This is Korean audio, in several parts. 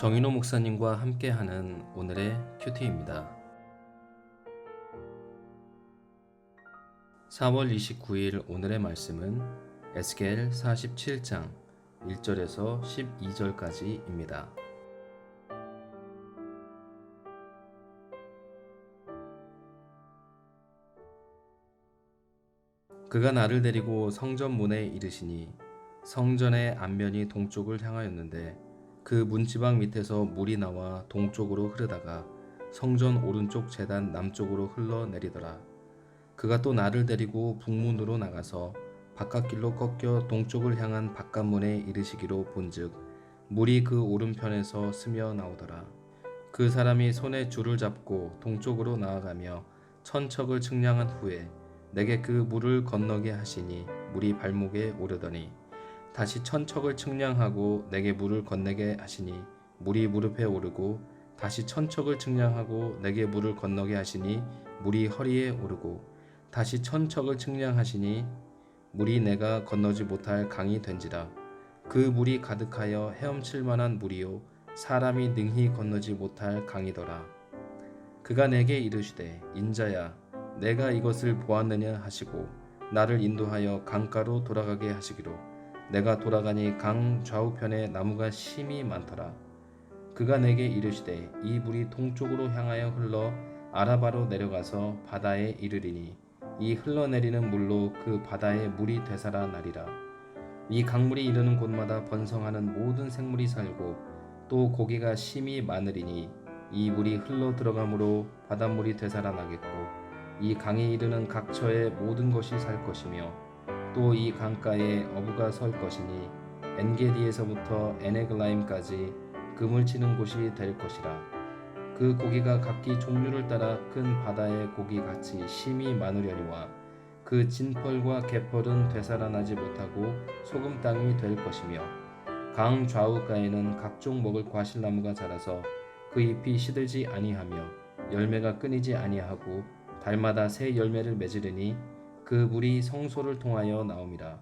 정인호 목사님과 함께하는 오늘의 큐티입니다. 4월 29일 오늘의 말씀은 에스겔 47장 1절에서 12절까지입니다. 그가 나를 데리고 성전 문에 이르시니 성전의 앞면이 동쪽을 향하였는데 그 문지방 밑에서 물이 나와 동쪽으로 흐르다가 성전 오른쪽 재단 남쪽으로 흘러내리더라. 그가 또 나를 데리고 북문으로 나가서 바깥길로 꺾여 동쪽을 향한 바깥문에 이르시기로 본즉 물이 그 오른편에서 스며 나오더라. 그 사람이 손에 줄을 잡고 동쪽으로 나아가며 천척을 측량한 후에 내게 그 물을 건너게 하시니 물이 발목에 오르더니 다시 천척을 측량하고 내게 물을 건네게 하시니 물이 무릎에 오르고 다시 천척을 측량하고 내게 물을 건너게 하시니 물이 허리에 오르고 다시 천척을 측량하시니 물이 내가 건너지 못할 강이 된지라. 그 물이 가득하여 헤엄칠 만한 물이요 사람이 능히 건너지 못할 강이더라. 그가 내게 이르시되 인자야 내가 이것을 보았느냐 하시고 나를 인도하여 강가로 돌아가게 하시기로 내가 돌아가니 강 좌우편에 나무가 심이 많더라. 그가 내게 이르시되 이 물이 동쪽으로 향하여 흘러 아라바로 내려가서 바다에 이르리니 이 흘러내리는 물로 그 바다의 물이 되살아 나리라. 이 강물이 이르는 곳마다 번성하는 모든 생물이 살고 또 고기가 심이 많으리니 이 물이 흘러 들어가므로 바닷물이 되살아 나겠고 이 강에 이르는 각처의 모든 것이 살 것이며 또 이 강가에 어부가 설 것이니 엔게디에서부터 에네글라임까지 금을 치는 곳이 될 것이라. 그 고기가 각기 종류를 따라 큰 바다의 고기 같이 심이 많으려니와 그 진펄과 개펄은 되살아나지 못하고 소금 땅이 될 것이며 강 좌우가에는 각종 먹을 과실나무가 자라서 그 잎이 시들지 아니하며 열매가 끊이지 아니하고 달마다 새 열매를 맺으리니 그 물이 성소를 통하여 나옴이라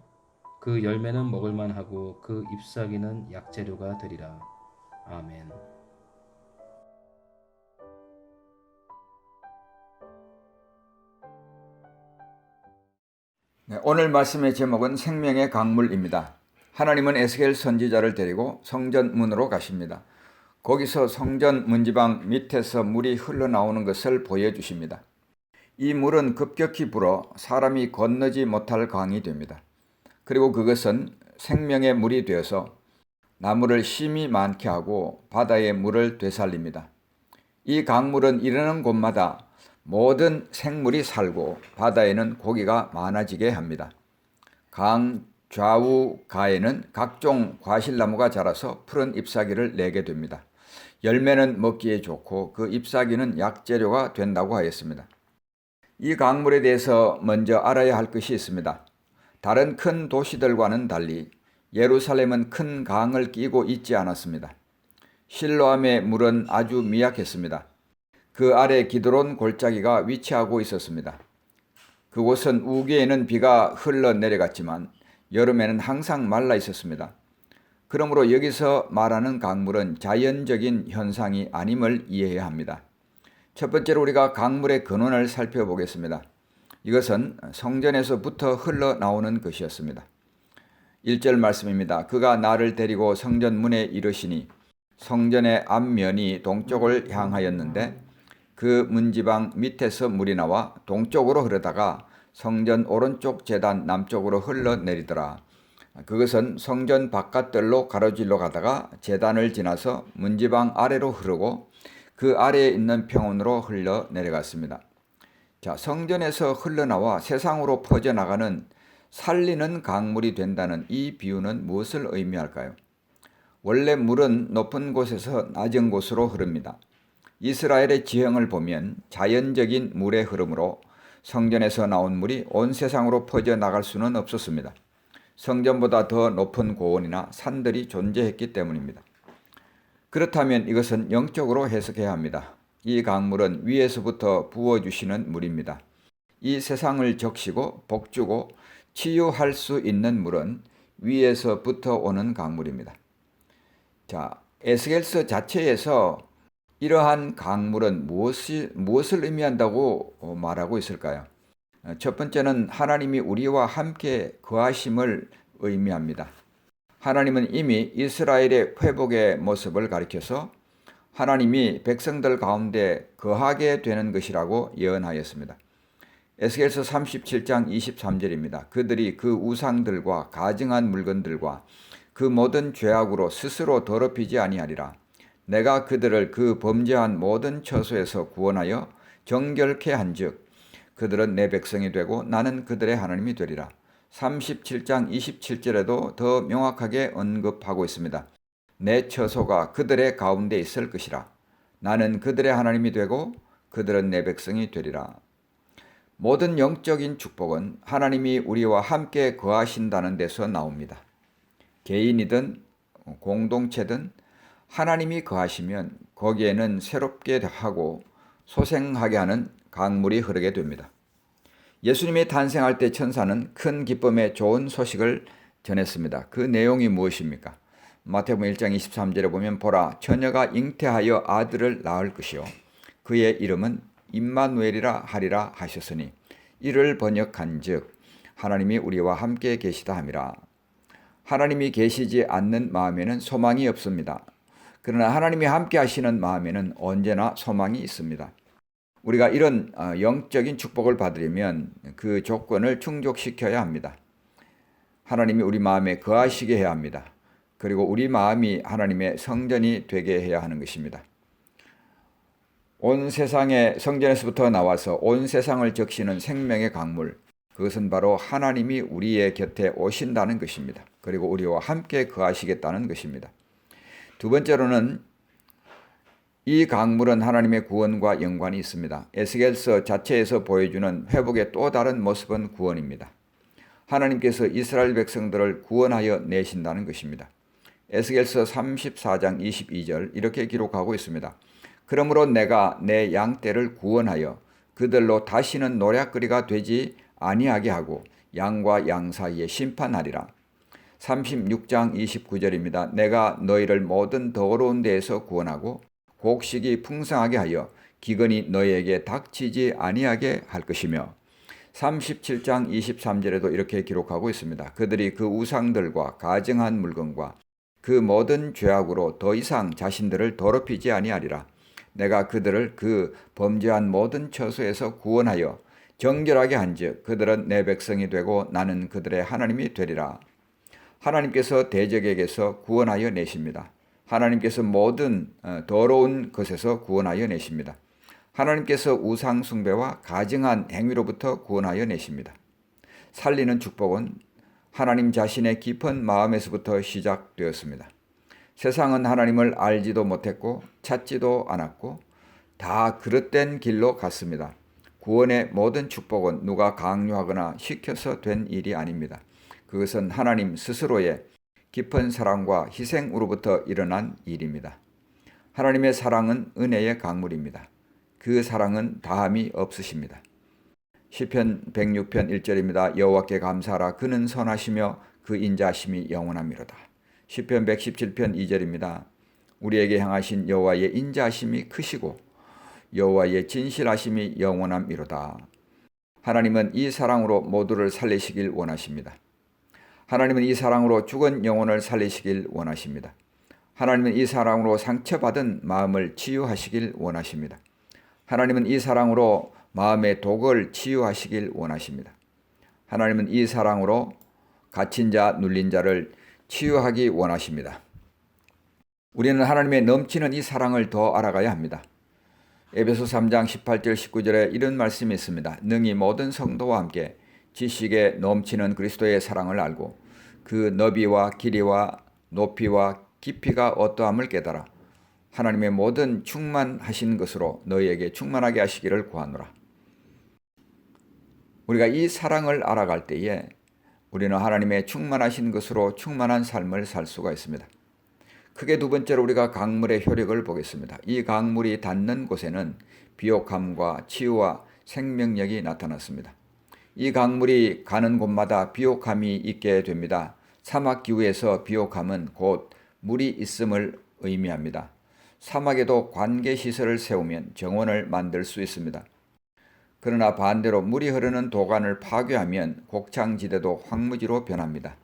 그 열매는 먹을만 하고 그 잎사귀는 약재료가 되리라 아멘 네, 오늘 말씀의 제목은 생명의 강물입니다. 하나님은 에스겔 선지자를 데리고 성전 문으로 가십니다. 거기서 성전 문지방 밑에서 물이 흘러나오는 것을 보여주십니다. 이 물은 급격히 불어 사람이 건너지 못할 강이 됩니다. 그리고 그것은 생명의 물이 되어서 나무를 심이 많게 하고 바다의 물을 되살립니다. 이 강물은 이르는 곳마다 모든 생물이 살고 바다에는 고기가 많아지게 합니다. 강 좌우 가에는 각종 과실나무가 자라서 푸른 잎사귀를 내게 됩니다. 열매는 먹기에 좋고 그 잎사귀는 약재료가 된다고 하였습니다. 이 강물에 대해서 먼저 알아야 할 것이 있습니다. 다른 큰 도시들과는 달리 예루살렘은 큰 강을 끼고 있지 않았습니다. 실로암의 물은 아주 미약했습니다. 그 아래 기드론 골짜기가 위치하고 있었습니다. 그곳은 우기에는 비가 흘러 내려갔지만 여름에는 항상 말라 있었습니다. 그러므로 여기서 말하는 강물은 자연적인 현상이 아님을 이해해야 합니다. 첫 번째로 우리가 강물의 근원을 살펴보겠습니다. 이것은 성전에서부터 흘러나오는 것이었습니다. 1절 말씀입니다. 그가 나를 데리고 성전 문에 이르시니 성전의 앞면이 동쪽을 향하였는데 그 문지방 밑에서 물이 나와 동쪽으로 흐르다가 성전 오른쪽 재단 남쪽으로 흘러내리더라. 그것은 성전 바깥들로 가로질러 가다가 재단을 지나서 문지방 아래로 흐르고 그 아래에 있는 평원으로 흘러 내려갔습니다. 자, 성전에서 흘러나와 세상으로 퍼져나가는 살리는 강물이 된다는 이 비유는 무엇을 의미할까요? 원래 물은 높은 곳에서 낮은 곳으로 흐릅니다. 이스라엘의 지형을 보면 자연적인 물의 흐름으로 성전에서 나온 물이 온 세상으로 퍼져나갈 수는 없었습니다. 성전보다 더 높은 고원이나 산들이 존재했기 때문입니다. 그렇다면 이것은 영적으로 해석해야 합니다. 이 강물은 위에서부터 부어주시는 물입니다. 이 세상을 적시고 복주고 치유할 수 있는 물은 위에서부터 오는 강물입니다. 자, 에스겔서 자체에서 이러한 강물은 무엇이, 무엇을 의미한다고 어, 말하고 있을까요? 어, 첫 번째는 하나님이 우리와 함께 거하심을 의미합니다. 하나님은 이미 이스라엘의 회복의 모습을 가리켜서 하나님이 백성들 가운데 거하게 되는 것이라고 예언하였습니다. 에스겔서 37장 23절입니다. 그들이 그 우상들과 가증한 물건들과 그 모든 죄악으로 스스로 더럽히지 아니하리라. 내가 그들을 그 범죄한 모든 처소에서 구원하여 정결케 한즉 그들은 내 백성이 되고 나는 그들의 하나님이 되리라. 37장 27절에도 더 명확하게 언급하고 있습니다. 내 처소가 그들의 가운데 있을 것이라. 나는 그들의 하나님이 되고 그들은 내 백성이 되리라. 모든 영적인 축복은 하나님이 우리와 함께 거하신다는 데서 나옵니다. 개인이든 공동체든 하나님이 거하시면 거기에는 새롭게 하고 소생하게 하는 강물이 흐르게 됩니다. 예수님이 탄생할 때 천사는 큰 기쁨의 좋은 소식을 전했습니다. 그 내용이 무엇입니까? 마태복음 1장 23절에 보면 보라 처녀가 잉태하여 아들을 낳을 것이요 그의 이름은 임마누엘이라 하리라 하셨으니 이를 번역한즉 하나님이 우리와 함께 계시다 함이라. 하나님이 계시지 않는 마음에는 소망이 없습니다. 그러나 하나님이 함께 하시는 마음에는 언제나 소망이 있습니다. 우리가 이런 어, 영적인 축복을 받으려면 그 조건을 충족시켜야 합니다. 하나님이 우리 마음에 거하시게 해야 합니다. 그리고 우리 마음이 하나님의 성전이 되게 해야 하는 것입니다. 온 세상의 성전에서부터 나와서 온 세상을 적시는 생명의 강물, 그것은 바로 하나님이 우리의 곁에 오신다는 것입니다. 그리고 우리와 함께 거하시겠다는 것입니다. 두 번째로는 이 강물은 하나님의 구원과 연관이 있습니다. 에스겔서 자체에서 보여주는 회복의 또 다른 모습은 구원입니다. 하나님께서 이스라엘 백성들을 구원하여 내신다는 것입니다. 에스겔서 34장 22절 이렇게 기록하고 있습니다. 그러므로 내가 내 양떼를 구원하여 그들로 다시는 노략거리가 되지 아니하게 하고 양과 양 사이에 심판하리라. 36장 29절입니다. 내가 너희를 모든 더러운 데에서 구원하고 곡식이 풍성하게 하여 기근이 너희에게 닥치지 아니하게 할 것이며 37장 23절에도 이렇게 기록하고 있습니다. 그들이 그 우상들과 가증한 물건과 그 모든 죄악으로 더 이상 자신들을 더럽히지 아니하리라. 내가 그들을 그 범죄한 모든 처소에서 구원하여 정결하게 한즉 그들은 내 백성이 되고 나는 그들의 하나님이 되리라. 하나님께서 대적에게서 구원하여 내십니다. 하나님께서 모든 어, 더러운 것에서 구원하여 내십니다. 하나님께서 우상 숭배와 가증한 행위로부터 구원하여 내십니다. 살리는 축복은 하나님 자신의 깊은 마음에서부터 시작되었습니다. 세상은 하나님을 알지도 못했고 찾지도 않았고 다 그릇된 길로 갔습니다. 구원의 모든 축복은 누가 강요하거나 시켜서 된 일이 아닙니다. 그것은 하나님 스스로의 깊은 사랑과 희생으로부터 일어난 일입니다. 하나님의 사랑은 은혜의 강물입니다. 그 사랑은 다함이 없으십니다. 시편 106편 1절입니다. 여호와께 감사하라 그는 선하시며 그 인자심이 영원함이로다. 시편 117편 2절입니다. 우리에게 향하신 여호와의 인자심이 크시고 여호와의 진실하심이 영원함이로다. 하나님은 이 사랑으로 모두를 살리시길 원하십니다. 하나님은 이 사랑으로 죽은 영혼을 살리시길 원하십니다. 하나님은 이 사랑으로 상처받은 마음을 치유하시길 원하십니다. 하나님은 이 사랑으로 마음의 독을 치유하시길 원하십니다. 하나님은 이 사랑으로 갇힌 자, 눌린 자를 치유하기 원하십니다. 우리는 하나님의 넘치는 이 사랑을 더 알아가야 합니다. 에베소 3장 18절 19절에 이런 말씀이 있습니다. 능히 모든 성도와 함께 지식에 넘치는 그리스도의 사랑을 알고 그 너비와 길이와 높이와 깊이가 어떠함을 깨달아 하나님의 모든 충만하신 것으로 너희에게 충만하게 하시기를 구하노라. 우리가 이 사랑을 알아갈 때에 우리는 하나님의 충만하신 것으로 충만한 삶을 살 수가 있습니다. 크게 두 번째로 우리가 강물의 효력을 보겠습니다. 이 강물이 닿는 곳에는 비옥함과 치유와 생명력이 나타났습니다. 이 강물이 가는 곳마다 비옥함이 있게 됩니다. 사막 기후에서 비옥함은 곧 물이 있음을 의미합니다. 사막에도 관계 시설을 세우면 정원을 만들 수 있습니다. 그러나 반대로 물이 흐르는 도관을 파괴하면 곡창지대도 황무지로 변합니다.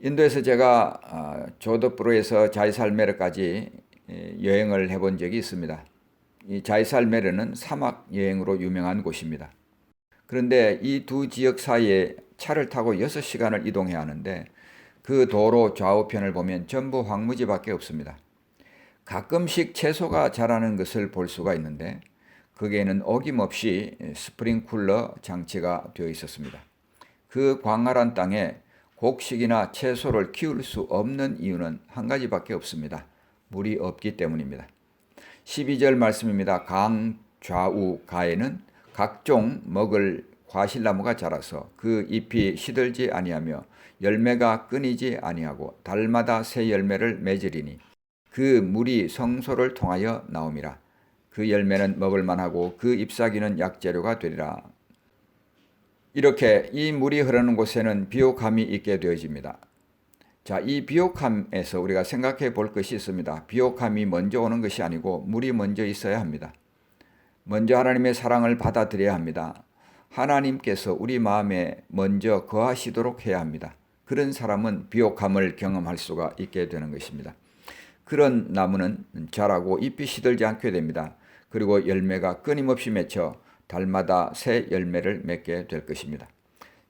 인도에서 제가 아, 조더프로에서 자이살메르까지 에, 여행을 해본 적이 있습니다. 이 자이살메르는 사막 여행으로 유명한 곳입니다. 그런데 이 두 지역 사이에 차를 타고 6시간을 이동해야 하는데 그 도로 좌우편을 보면 전부 황무지밖에 없습니다. 가끔씩 채소가 자라는 것을 볼 수가 있는데 거기에는 어김없이 스프링쿨러 장치가 되어 있었습니다. 그 광활한 땅에 곡식이나 채소를 키울 수 없는 이유는 한 가지밖에 없습니다. 물이 없기 때문입니다. 12절 말씀입니다. 강 좌우 가에는 각종 먹을 과실나무가 자라서 그 잎이 시들지 아니하며 열매가 끊이지 아니하고 달마다 새 열매를 맺으리니 그 물이 성소를 통하여 나옴이라. 그 열매는 먹을 만하고 그 잎사귀는 약재료가 되리라. 이렇게 이 물이 흐르는 곳에는 비옥함이 있게 되어집니다. 자, 이 비옥함에서 우리가 생각해 볼 것이 있습니다. 비옥함이 먼저 오는 것이 아니고 물이 먼저 있어야 합니다. 먼저 하나님의 사랑을 받아들여야 합니다. 하나님께서 우리 마음에 먼저 거하시도록 해야 합니다. 그런 사람은 비옥함을 경험할 수가 있게 되는 것입니다. 그런 나무는 자라고 잎이 시들지 않게 됩니다. 그리고 열매가 끊임없이 맺혀 달마다 새 열매를 맺게 될 것입니다.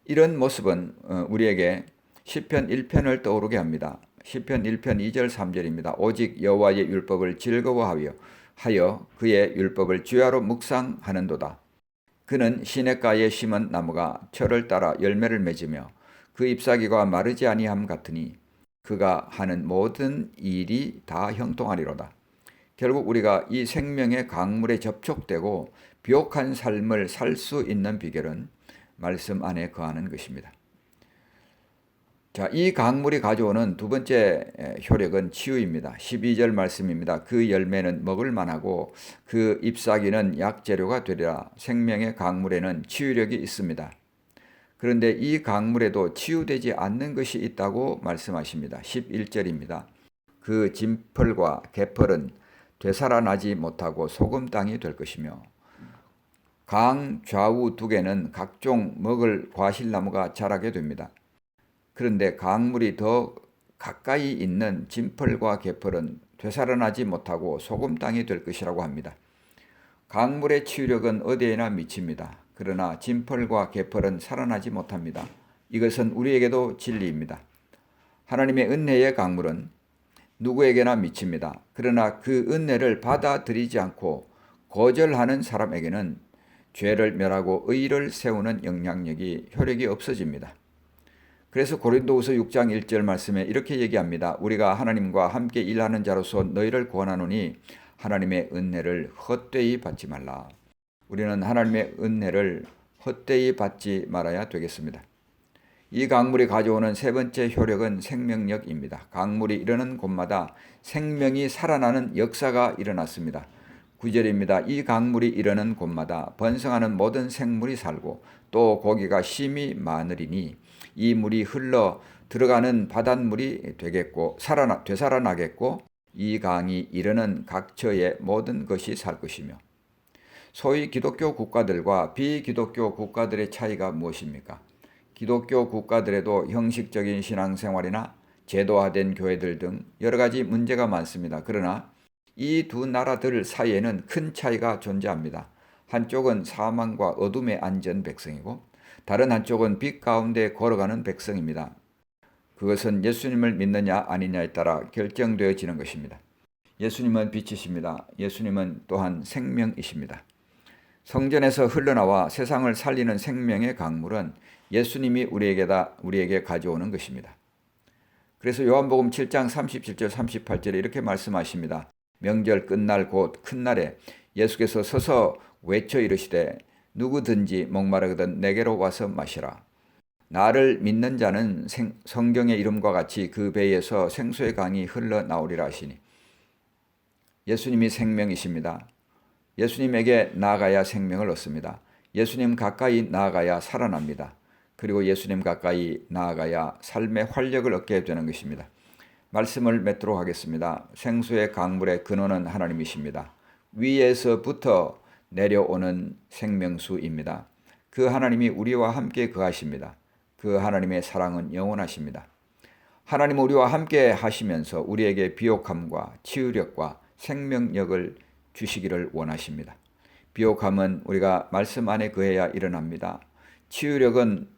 이런 모습은 어, 우리에게 시편 1편을 떠오르게 합니다. 시편 1편 2절 3절입니다. 오직 여호와의 율법을 즐거워하여 하여 그의 율법을 주야로 묵상하는도다. 그는 시냇가에 심은 나무가 철을 따라 열매를 맺으며 그 잎사귀가 마르지 아니함 같으니 그가 하는 모든 일이 다 형통하리로다. 결국 우리가 이 생명의 강물에 접촉되고 비옥한 삶을 살 수 있는 비결은 말씀 안에 거하는 것입니다. 자, 이 강물이 가져오는 두 번째 효력은 치유입니다. 12절 말씀입니다. 그 열매는 먹을 만하고 그 잎사귀는 약재료가 되리라. 생명의 강물에는 치유력이 있습니다. 그런데 이 강물에도 치유되지 않는 것이 있다고 말씀하십니다. 11절입니다. 그 진펄과 개펄은 되살아나지 못하고 소금 땅이 될 것이며 강 좌우 두 개는 각종 먹을 과실나무가 자라게 됩니다. 그런데 강물이 더 가까이 있는 진펄과 개펄은 되살아나지 못하고 소금 땅이 될 것이라고 합니다. 강물의 치유력은 어디에나 미칩니다. 그러나 진펄과 개펄은 살아나지 못합니다. 이것은 우리에게도 진리입니다. 하나님의 은혜의 강물은 누구에게나 미칩니다. 그러나 그 은혜를 받아들이지 않고 거절하는 사람에게는 죄를 멸하고 의를 세우는 영향력이 효력이 없어집니다. 그래서 고린도후서 6장 1절 말씀에 이렇게 얘기합니다. 우리가 하나님과 함께 일하는 자로서 너희를 권하노니 하나님의 은혜를 헛되이 받지 말라. 우리는 하나님의 은혜를 헛되이 받지 말아야 되겠습니다. 이 강물이 가져오는 세 번째 효력은 생명력입니다. 강물이 이르는 곳마다 생명이 살아나는 역사가 일어났습니다. 9절입니다. 이 강물이 이르는 곳마다 번성하는 모든 생물이 살고 또 고기가 심이 많으리니 이 물이 흘러 들어가는 바닷물이 되겠고 살아나 되살아나겠고 이 강이 이르는 각처의 모든 것이 살 것이며 소위 기독교 국가들과 비기독교 국가들의 차이가 무엇입니까? 기독교 국가들에도 형식적인 신앙생활이나 제도화된 교회들 등 여러 가지 문제가 많습니다. 그러나 이 두 나라들 사이에는 큰 차이가 존재합니다. 한쪽은 사망과 어둠에 앉은 백성이고 다른 한쪽은 빛 가운데 걸어가는 백성입니다. 그것은 예수님을 믿느냐 아니냐에 따라 결정되어지는 것입니다. 예수님은 빛이십니다. 예수님은 또한 생명이십니다. 성전에서 흘러나와 세상을 살리는 생명의 강물은 예수님이 우리에게 다 우리에게 가져오는 것입니다. 그래서 요한복음 7장 37절 38절에 이렇게 말씀하십니다. 명절 끝날 곧 큰 날에 예수께서 서서 외쳐 이르시되 누구든지 목마르거든 내게로 와서 마시라. 나를 믿는 자는 생, 성경의 이름과 같이 그 배에서 생수의 강이 흘러나오리라 하시니 예수님이 생명이십니다. 예수님에게 나아가야 생명을 얻습니다. 예수님 가까이 나아가야 살아납니다. 그리고 예수님 가까이 나아가야 삶의 활력을 얻게 되는 것입니다. 말씀을 맺도록 하겠습니다. 생수의 강물의 근원은 하나님이십니다. 위에서부터 내려오는 생명수입니다. 그 하나님이 우리와 함께 거하십니다. 그 하나님의 사랑은 영원하십니다. 하나님 우리와 함께 하시면서 우리에게 비옥함과 치유력과 생명력을 주시기를 원하십니다. 비옥함은 우리가 말씀 안에 거해야 일어납니다. 치유력은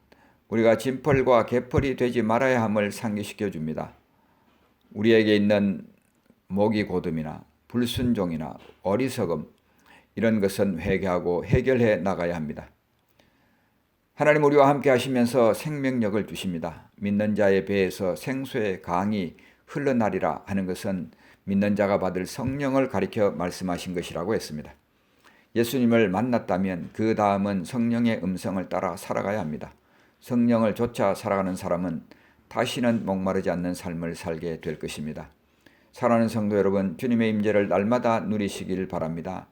우리가 진펄과 개펄이 되지 말아야 함을 상기시켜 줍니다. 우리에게 있는 모기 고듬이나 불순종이나 어리석음 이런 것은 회개하고 해결해 나가야 합니다. 하나님 우리와 함께 하시면서 생명력을 주십니다. 믿는 자의 배에서 생수의 강이 흘러나리라 하는 것은 믿는 자가 받을 성령을 가리켜 말씀하신 것이라고 했습니다. 예수님을 만났다면 그 다음은 성령의 음성을 따라 살아가야 합니다. 성령을 쫓아 살아가는 사람은 다시는 목마르지 않는 삶을 살게 될 것입니다. 사랑하는 성도 여러분, 주님의 임재를 날마다 누리시길 바랍니다.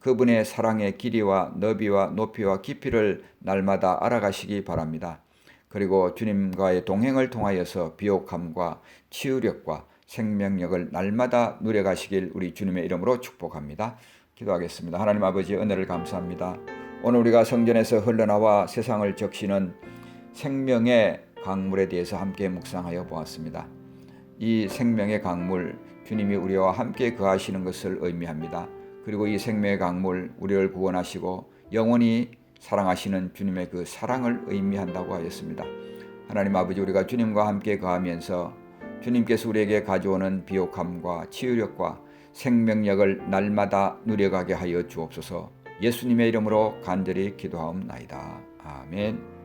그분의 사랑의 길이와 너비와 높이와 깊이를 날마다 알아가시기 바랍니다. 그리고 주님과의 동행을 통하여서 비옥함과 치유력과 생명력을 날마다 누려가시길 우리 주님의 이름으로 축복합니다. 기도하겠습니다. 하나님 아버지 은혜를 감사합니다. 오늘 우리가 성전에서 흘러나와 세상을 적시는 생명의 강물에 대해서 함께 묵상하여 보았습니다. 이 생명의 강물 주님이 우리와 함께 거하시는 것을 의미합니다. 그리고 이 생명의 강물 우리를 구원하시고 영원히 사랑하시는 주님의 그 사랑을 의미한다고 하였습니다. 하나님 아버지 우리가 주님과 함께 거하면서 주님께서 우리에게 가져오는 비옥함과 치유력과 생명력을 날마다 누려가게 하여 주옵소서. 예수님의 이름으로 간절히 기도하옵나이다. 아멘.